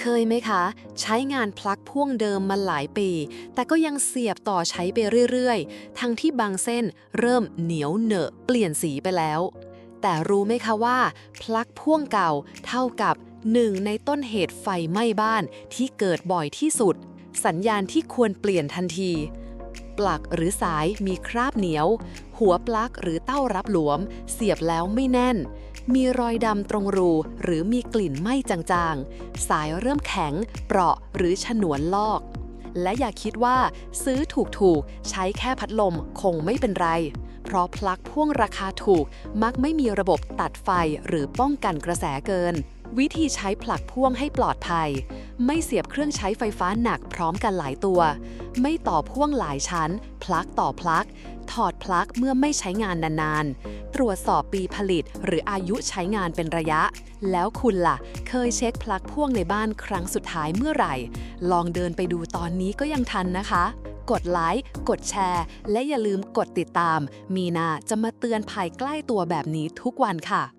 เคยไหมคะ ใช้งานพลั๊กพ่วงเดิมมาหลายปี แต่ก็ยังเสียบต่อใช้ไปเรื่อยๆ ทั้งที่บางเส้นเริ่มเหนียวเหนอะเปลี่ยนสีไปแล้ว แต่รู้ไหมคะว่า พลั๊กพ่วงเก่าเท่ากับหนึ่งในต้นเหตุไฟไหม้บ้านที่เกิดบ่อยที่สุด สัญญาณที่ควรเปลี่ยนทันที ปลักหรือสายมีคราบเหนียว หัวปลั๊กหรือเต้ารับหลวม เสียบแล้วไม่แน่น มีรอยดำตรงรูหรือมีกลิ่นไหม้จางๆ สายเริ่มแข็ง เปราะหรือฉนวนลอก และอย่าคิดว่าซื้อถูกๆ ใช้แค่พัดลมคงไม่เป็นไร เพราะพลั๊กพ่วงราคาถูกมักไม่มีระบบตัดไฟหรือป้องกันกระแสเกิน วิธีใช้ผลักพ่วงให้ปลอดภัย ไม่เสียบเครื่องใช้ไฟฟ้าหนักพร้อมกันหลายตัว ไม่ต่อพ่วงหลายชั้น พลักต่อพลัก ถอดพลักเมื่อไม่ใช้งานนานๆ ตรวจสอบปีผลิตหรืออายุใช้งานเป็นระยะ แล้วคุณล่ะ เคยเช็คพลักพ่วงในบ้านครั้งสุดท้ายเมื่อไหร่ ลองเดินไปดูตอนนี้ก็ยังทันนะคะ กดไลค์ กดแชร์ และอย่าลืมกดติดตาม มีนาจะมาเตือนภัยใกล้ตัวแบบนี้ทุกวันค่ะ